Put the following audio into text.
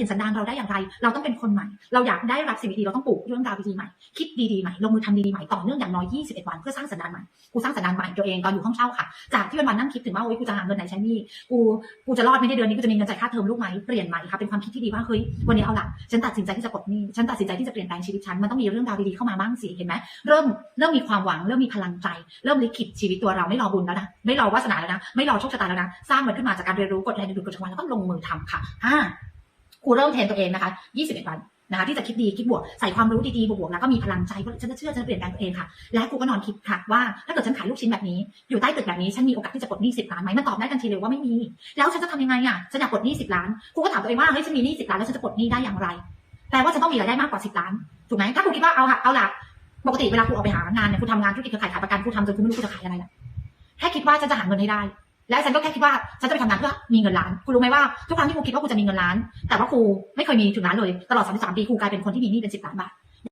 เห็นสันดานเราได้อย่างไร เราต้องเป็นคนใหม่ เราอยากได้รับสิ่งดีๆเราต้องปลูกเรื่องราวดีๆใหม่ คิดดีๆใหม่ ลงมือทำดีๆใหม่ ต่อเนื่องอย่างน้อย 21 วันเพื่อสร้างสันดานใหม่ กูสร้างสันดานใหม่ตัวเองตอนอยู่ห้องเช่าค่ะ จากที่วันๆนั่งคิดถึงว่าโอ๊ยกูจะหาเงินไหนใช้นี้กู กูจะรอดไม่ได้เดือนนี้กูจะมีเงินจ่ายค่าเทอมลูกไหมเปลี่ยนใหม่ค่ะ เป็นความคิดที่ดีว่าเฮ้ย วันนี้เอาละฉันตัดสินใจที่จะปลดนี้ฉันตัดสินใจที่จะเปลี่ยนแปลงชีวิตฉัน มันต้องมีเรื่องราวดีๆเข้ามาบ้างสิ เห็นไหมเริ่ม เริ่มมีความหวัง เริ่มมีพลังใจ เริ่มลิขิตชีวิตตัวเราไม่รอบุญแล้วนะ ไม่รอวาสนาแล้วนะ ไม่รอโชคชะตาแล้วนะ สร้างมันขึ้นมาจากการเรียนรู้กฎแรงดึงดูดกฎจักรวาลแล้วก็ลงมือทำค่ะห้า กูเริ่มเทรนตัวเองนะคะ21วันนะคะที่จะคิดดีคิดบวกใส่ความรู้ดีๆบวกๆแล้วก็มีพลังใจว่าฉันจะเชื่อฉันจะเปลี่ยนแปลงตัวเองค่ะ และกูก็นอนคิดค่ะว่าถ้าเกิดฉันขายลูกชิ้นแบบนี้ อยู่ใต้ตึกแบบนี้ฉันมีโอกาสที่จะปลดหนี้สิบล้านไหมมันตอบได้ทันทีเลยว่าไม่มี แล้วฉันจะทำยังไงอะฉันอยากปลดหนี้สิบล้านกูก็ถามตัวเองว่าเฮ้ยฉันมีหนี้สิบล้านแล้วฉันจะปลดหนี้ได้อย่างไรแปลว่าฉันต้องมีรายได้มากกว่าสิบล้านถูกไหมถ้ากูคิดว่าเอาค่ะเอาล่ะปกติเวลากูออกไปหางานเนี่ยกูทำงานธุรกิจเครือข่ายขายประกันกูทำจนกูไม่รู้กูจะขายอะไรละแค่คิดว่าฉันจะหาเงินให้ได้ และฉันก็แค่คิดว่าฉันจะไปทำงานเพื่อมีเงินล้านคุณรู้ไหมว่าทุกครั้งที่ครูคิดว่าครูจะมีเงินล้าน แต่ว่าครูไม่เคยมีถึงล้านเลยตลอด 33 ปีครูกลายเป็นคนที่มีหนี้เป็น 10 ล้านบาท